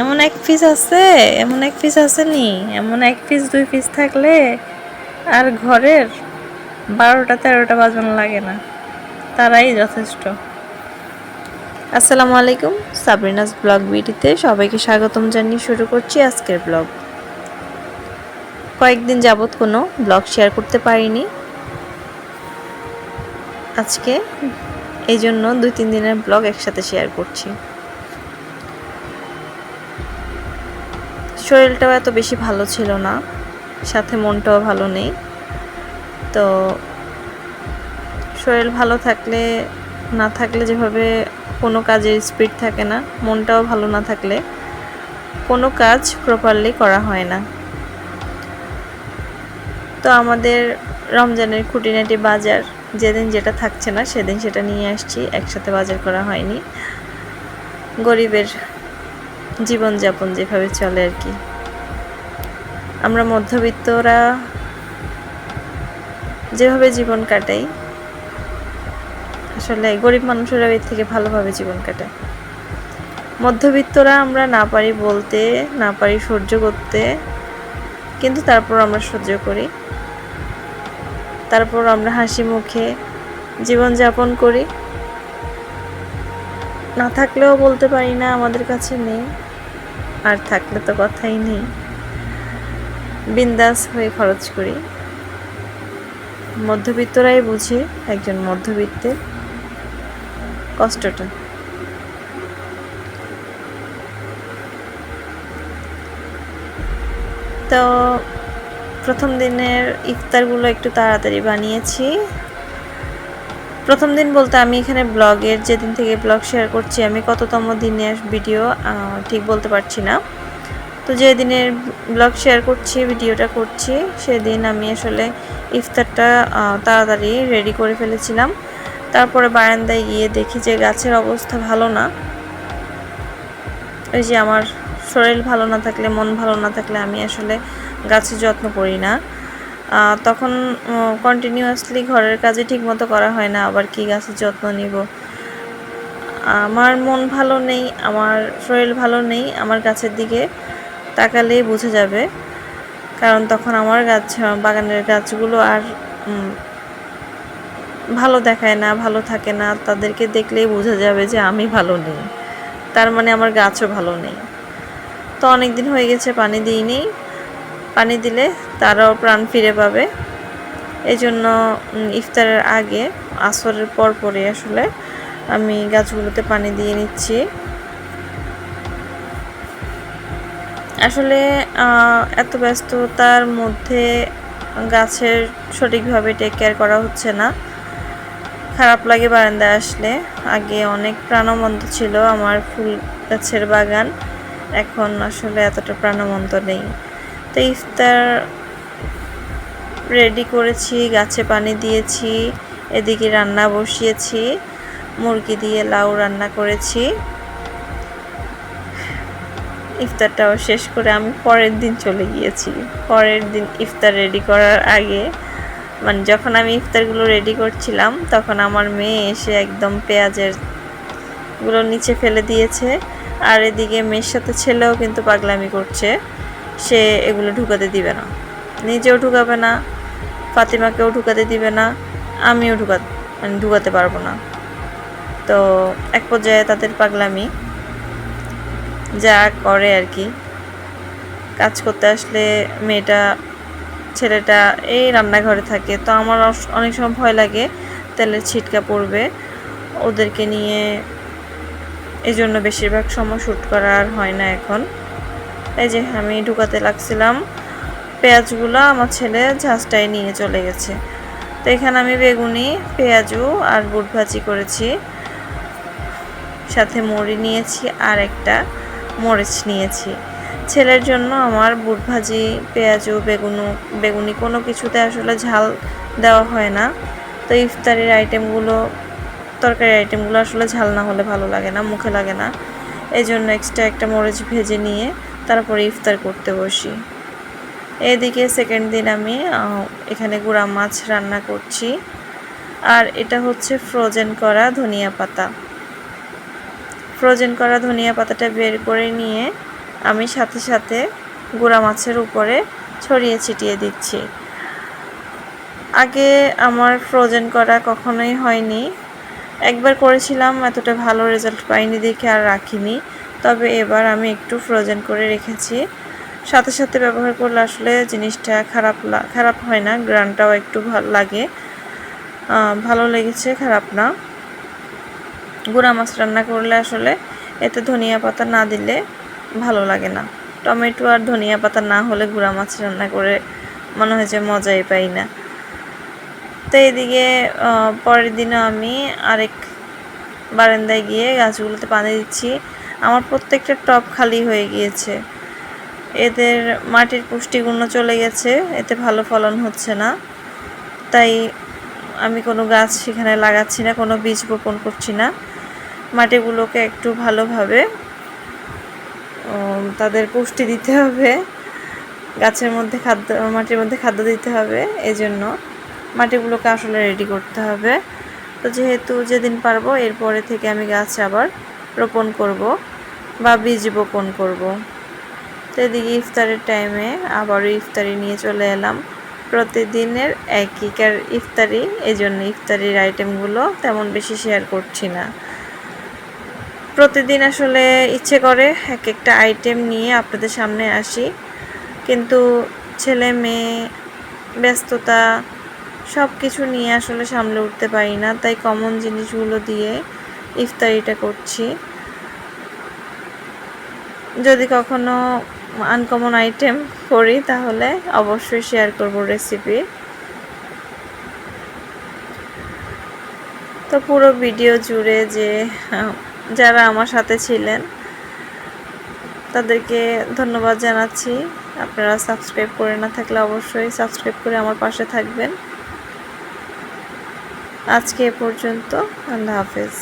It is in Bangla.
এমন এক পিস আছে, এমন এক পিস আছে নি? এমন এক পিস দুই পিস থাকলে আর ঘরের বারোটা তেরোটা বাজানো লাগে না। তারাই যথেষ্ট। আসসালামু আলাইকুম, সাবরিনাস ব্লগ বিটিতে সবাইকে স্বাগতম জানিয়ে শুরু করছি আজকের ব্লগ। কয়েকদিন যাবৎ কোনো ব্লগ শেয়ার করতে পারিনি। আজকে এই জন্য দুই তিন দিনের ব্লগ একসাথে শেয়ার করছি। শরীরটাও এত বেশি ভালো ছিল না। সাথে মনটাও ভালো নেই। তো শরীর ভালো থাকলে, না থাকলে যেভাবে কোনো কাজের স্পিড থাকে না, মনটাও ভালো না থাকলে কোনো কাজ প্রপারলি করা হয় না। তো আমাদের রমজানের খুঁটিনাটি বাজার, যেদিন যেটা থাকছে না, সেদিন সেটা নিয়ে আসছি, একসাথে বাজার করা হয়নি। গরিবের জীবনযাপন যেভাবে চলে আর কি। আমরা মধ্যবিত্তরা যেভাবে জীবন কাটাই, আসলে গরিব মানুষেরা এর থেকে ভালোভাবে জীবন কাটায়। মধ্যবিত্তরা আমরা না পারি বলতে, না পারি সহ্য করতে, কিন্তু তারপর আমরা সহ্য করি। তারপর আমরা হাসি মুখে জীবনযাপন করি। না থাকলেও বলতে পারি না, আমাদের কাছে নেই। আর থাকলে তো কথাই নেই। বিন্দাস হয়ে খরচ করি। মধ্যবিত্তরাই বুঝে একজন মধ্যবিত্তের কষ্টটা। তো প্রথম দিনের ইফতারগুলো একটু তাড়াতাড়ি বানিয়েছি। প্রথম দিন বলতে আমি এখানে ব্লগের যেদিন থেকে ব্লগ শেয়ার করছি, আমি কততম দিনের ভিডিও ঠিক বলতে পারছি না। তো যে দিনের ব্লগ শেয়ার করছি ভিডিওটা করছি, সেদিন আমি আসলে ইফতারটা তাড়াতাড়ি রেডি করে ফেলেছিলাম। তারপরে বারান্দায় গিয়ে দেখি যে গাছের অবস্থা ভালো না। ওই যে আমার শরীর ভালো না থাকলে, মন ভালো না থাকলে আমি আসলে গাছের যত্ন করি না। তখন কন্টিনিউয়াসলি ঘরের কাজে ঠিকমতো করা হয় না, আবার কি গাছের যত্ন নিব? আমার মন ভালো নেই, আমার শরীর ভালো নেই, আমার গাছের দিকে তাকালেই বোঝা যাবে। কারণ তখন আমার গাছ, বাগানের গাছগুলো আর ভালো দেখায় না, ভালো থাকে না, তাদেরকে দেখলেই বোঝা যাবে যে আমি ভালো নেই। তার মানে আমার গাছও ভালো নেই। তো অনেক দিন হয়ে গেছে, পানি দিইনি। পানি দিলে তারাও প্রাণ ফিরে পাবে। এই জন্য ইফতারের আগে, আসরের পর পরে আসলে আমি গাছগুলোতে পানি দিয়ে নিচ্ছি। আসলে এত ব্যস্ততার মধ্যে গাছের সঠিকভাবে টেক কেয়ার করা হচ্ছে না। খারাপ লাগে বারান্দায় আসলে। আগে অনেক প্রাণবন্ত ছিল আমার ফুল গাছের বাগান। এখন আসলে এতটা প্রাণবন্ত নেই। তো ইফতার রেডি করেছি, গাছে পানি দিয়েছি, এদিকে রান্না বসিয়েছি, মুরগি দিয়ে লাউ রান্না করেছি। ইফতারটাও শেষ করে আমি পরের দিন চলে গিয়েছি। পরের দিন ইফতার রেডি করার আগে মানে যখন আমি ইফতারগুলো রেডি করছিলাম, তখন আমার মেয়ে এসে একদম পেঁয়াজেরগুলো নিচে ফেলে দিয়েছে। আর এদিকে মেয়ের সাথে ছেলেও কিন্তু পাগলামি করছে, সে এগুলো ঢুকাতে দিবে না। নিজেও ঢুকাবে না ফাতিমাকেও ঢুকাতে দিবে না, আমিও ঢুকা মানে ঢুকাতে পারব না। তো এক পর্যায়ে তাদের পাগলামি যা করে আর কি। কাজ করতে আসলে মেয়েটা, ছেলেটা এই রান্নাঘরে থাকে, তো আমার অনেক সময় ভয় লাগে, তেলের ছিটকা পড়বে। ওদেরকে নিয়ে এই জন্য বেশিরভাগ সময় শ্যুট করা আর হয় না এখন। এই যে আমি ঢুকাতে লাগছিলাম। পেঁয়াজগুলো আমার ছেলে ঝাঁসটাই নিয়ে চলে গেছে। তো এখানে আমি বেগুনি, পেঁয়াজু আর বুট ভাজি করেছি। সাথে মুড়ি নিয়েছি আর একটা মরিচ নিয়েছি। ছেলের জন্য আমার বুট ভাজি, পেঁয়াজু, বেগুনু, বেগুনি কোনো কিছুতে আসলে ঝাল দেওয়া হয় না। তো ইফতারের আইটেমগুলো তরকারি আইটেমগুলো আসলে ঝাল না হলে ভালো লাগে না, মুখে লাগে না। এই জন্য এক্সট্রা একটা মরিচ ভেজে নিয়ে তারপরে ইফতার করতে বসি। এদিকে সেকেন্ড দিন আমি এখানে গুঁড়া মাছ রান্না করছি। আর এটা হচ্ছে ফ্রোজেন করা ধনিয়া পাতা। ফ্রোজেন করা ধনিয়া পাতাটা বের করে নিয়ে আমি সাথে সাথে গুঁড়া মাছের উপরে ছড়িয়ে ছিটিয়ে দিচ্ছি। আগে আমার ফ্রোজেন করা কখনোই হয়নি। একবার করেছিলাম, এতটা ভালো রেজাল্ট পাইনি দেখে আর রাখিনি। তবে এবার আমি একটু ফ্রোজেন করে রেখেছি। সাথে সাথে ব্যবহার করলে আসলে জিনিসটা খারাপ খারাপ হয় না, গ্রানটাও একটু ভালো লাগে। ভালো লেগেছে, খারাপ না। গুঁড়া মাছ রান্না করলে আসলে এতে ধনিয়া পাতা না দিলে ভালো লাগে না। টমেটো আর ধনিয়া পাতা না হলে গুঁড়া মাছ রান্না করে মনে হয় যে মজাই পাই না। তো এদিকে পরের দিনও আমি আরেক বারান্দায় গিয়ে গাছগুলোতে পানি দিচ্ছি। আমার প্রত্যেকটা টব খালি হয়ে গিয়েছে। এদের মাটির পুষ্টিগুণ চলে গেছে, এতে ভালো ফলন হচ্ছে না। তাই আমি কোনো গাছ সেখানে লাগাচ্ছি না, কোনো বীজ বপন করছি না। মাটিগুলোকে একটু ভালোভাবে তাদের পুষ্টি দিতে হবে, গাছের মধ্যে খাদ্য, মাটির মধ্যে খাদ্য দিতে হবে এই জন্য মাটিগুলোকে আসলে রেডি করতে হবে। তো যেহেতু যেদিন পারব এরপরে থেকে আমি গাছ আবার রোপণ করব বা বীজ বপন করব। তো এদিকে ইফতারের টাইমে আবারও ইফতারি নিয়ে চলে এলাম। প্রতিদিনের একইকার ইফতারি এই জন্য ইফতারির আইটেমগুলো তেমন বেশি শেয়ার করছি না। প্রতিদিন আসলে ইচ্ছে করে এক একটা আইটেম নিয়ে আপনাদের সামনে আসি। কিন্তু ছেলে, মেয়ে, ব্যস্ততা সব কিছু নিয়ে আসলে সামলে উঠতে পারি না। তাই কমন জিনিসগুলো দিয়ে ইফতারিটা করছি। যদি কখনো আনকমন আইটেম করি, তাহলে অবশ্যই শেয়ার করব রেসিপি তো পুরো ভিডিও জুড়ে যে যারা আমার সাথে ছিলেন, তাদেরকে ধন্যবাদ জানাচ্ছি। আপনারা সাবস্ক্রাইব করে না থাকলে অবশ্যই সাবস্ক্রাইব করে আমার পাশে থাকবেন। আজকে এ পর্যন্ত, আল্লাহ হাফেজ।